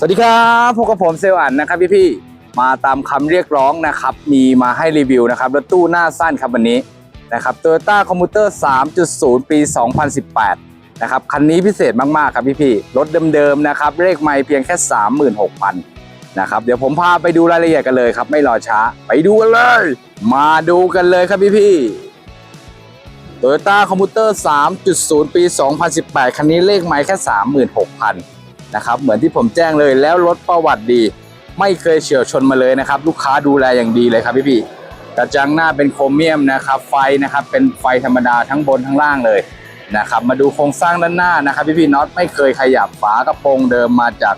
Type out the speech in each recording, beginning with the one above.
สวัสดีครับพบกับผมเซลอันนะครับพี่พี่มาตามคำเรียกร้องนะครับ มีมาให้รีวิวนะครับรถตู้หน้าสั้นครับวันนี้นะครับ Toyota Commuter 3.0 ปี 2018 นะครับคันนี้พิเศษมากๆครับพี่พี่รถเดิมๆนะครับเลขไม่เพียงแค่ 36,000นะครับเดี๋ยวผมพาไปดูรายละเอียดกันเลยครับ ไม่รอช้าไปดูกันเลย มาดูกันเลยครับพี่พี่ๆ Toyota Commuter 3.0 ปี 2018 คันนี้เลขไม่แค่ 36,000 นะครับเหมือนที่ผมแจ้งเลยแล้วรถประวัติดี ไม่เคยเฉียวชนมาเลยนะครับ ลูกค้าดูแลอย่างดีเลยครับพี่พี่กระจังหน้าเป็นโครเมียมนะครับไฟนะครับเป็นไฟธรรมดาทั้งบนทั้งล่างเลยนะครับมาดูโครงสร้างด้านหน้านะครับพี่พี่น็อตไม่เคยขยับฝากระโปรงเดิมมาจาก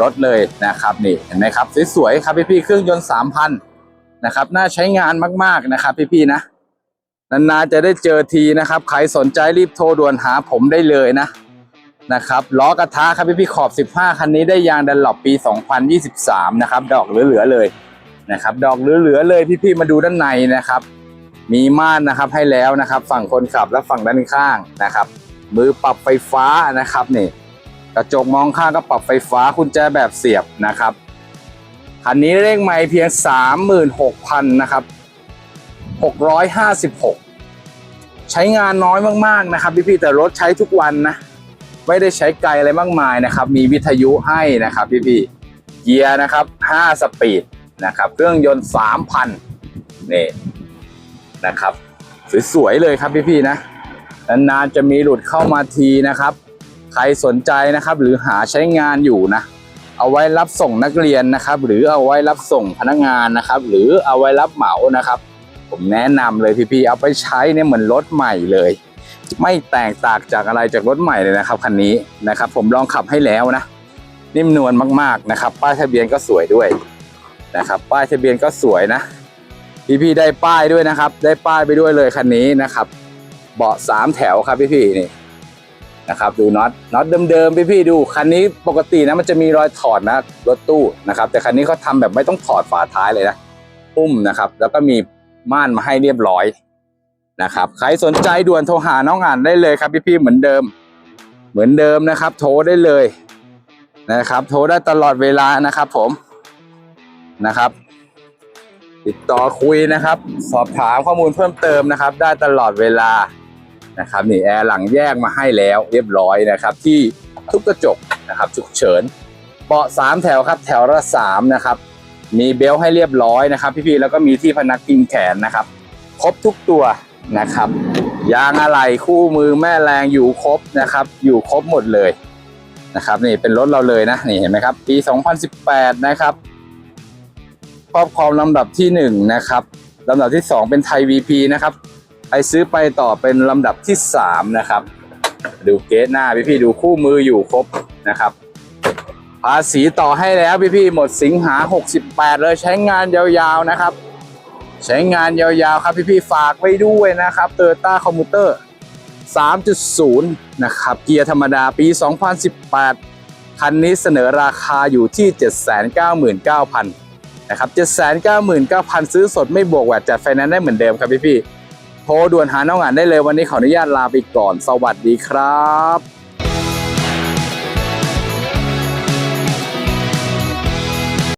รถเลยนะครับนี่เห็นไหมครับสวยๆครับพี่พี่เครื่องยนต์3,000นนะครับน่าใช้งานมากๆนะครับพี่พี่นะนานๆจะได้เจอทีนะครับใครสนใจรีบโทรด่วนหาผมได้เลยนะ นะครับล้อกระทะครับพี่พี่ขอบ 15 คันนี้ได้ยางดันหลบปี 2023 นะครับ ดอกเหลือๆเลยนะครับ ดอกเหลือๆเลยพี่พี่ๆมาดูด้านในนะครับ มีม่านนะครับให้แล้วนะครับ ฝั่งคนขับและฝั่งด้านข้างนะครับ มือปรับไฟฟ้านะครับนี่กระจกมองข้างก็ปรับไฟฟ้าคุณแจแบบเสียบนะครับคันนี้เลขไม่เพียง 36,000นะครับ656 ใช้งานน้อยมากๆนะครับพี่พี่ๆแต่รถใช้ทุกวันนะ ไม่ได้ใช้ไกลอะไรมากมายนะครับ มีวิทยุให้นะครับพี่พี่ๆเกียร์นะครับ 5 สปีดนะครับ เครื่องยนต์ 3,000นี่นะครับ สวยๆเลยครับพี่พี่ๆนะนานๆจะมีหลุดเข้ามาทีนะครับ ใครสนใจนะครับ หรือหาใช้งานอยู่นะ เอาไว้รับส่งนักเรียนนะครับ หรือเอาไว้รับส่งพนักงานนะครับ หรือเอาไว้รับเหมานะครับ ผมแนะนำเลยพี่ๆเอาไปใช้เนี่ยเหมือนรถใหม่เลย ไม่แตกต่างจากอะไรจากรถใหม่เลยนะครับคันนี้นะครับ ผมลองขับให้แล้วนะ นิ่มนวลมากๆนะครับ ป้ายทะเบียนก็สวยด้วยนะครับ ป้ายทะเบียนก็สวยนะ พี่ๆได้ป้ายด้วยนะครับ ได้ป้ายไปด้วยเลยคันนี้นะครับ เบาะสามแถวครับพี่ๆนี่นะครับดูน็อตน็อตเดิมๆพี่ๆดูคันนี้ปกตินะมันจะมีรอยถอดนะรถตู้นะครับ แต่คันนี้เขาทำแบบไม่ต้องถอดฝาท้ายเลยนะอุ้มนะครับ แล้วก็มีม่านมาให้เรียบร้อย นะครับ ใครสนใจด่วนโทรหาน้องอ่านได้เลยครับพี่ๆเหมือนเดิม เหมือนเดิมนะครับ โทรได้เลยนะครับ โทรได้ตลอดเวลานะครับ ผมนะครับ ติดต่อคุยนะครับ สอบถามข้อมูลเพิ่มเติมนะครับ ได้ตลอดเวลานะครับนี่แอร์หลังแยกมาให้แล้วเรียบร้อยนะครับ ที่ทุกกระจกนะครับฉุกเฉินเบาะสามแถวครับ แถวละสามนะครับ มีเบลต์ให้เรียบร้อยนะครับ พี่ๆแล้วก็มีที่พนักพิงแขนนะครับ ครบทุกตัว นะครับ ยางอะไหล่คู่มือแม่แรงอยู่ครบนะครับ อยู่ครบหมดเลยนะครับ นี่เป็นรถเราเลยนะนี่เห็นไหมครับ ปี 2018 นะครับครอบครองลำดับที่ 1 นะครับลำดับที่ 2 เป็นไทย VP นะครับไปซื้อไปต่อเป็นลำดับที่ 3 นะครับ ดูเกสหน้าพี่ๆดูคู่มืออยู่ครบนะครับภาษีต่อให้แล้วพี่ๆหมดสิงหา 68 เลยใช้งานยาวๆนะครับ ใช้งานยาวๆครับพี่ๆฝากไว้ด้วยนะครับ Toyota Commuter 3.0 นะครับ เกียร์ธรรมดาปี 2018 คันนี้เสนอราคาอยู่ที่ 799,000นะครับ799,000 ซื้อสดไม่บวกแวดจัดไฟแนนซ์ได้เหมือนเดิมครับพี่ๆโทรด่วนหาน้องอ่านได้เลยวันนี้ขออนุญาตลาไปก่อน สวัสดีครับ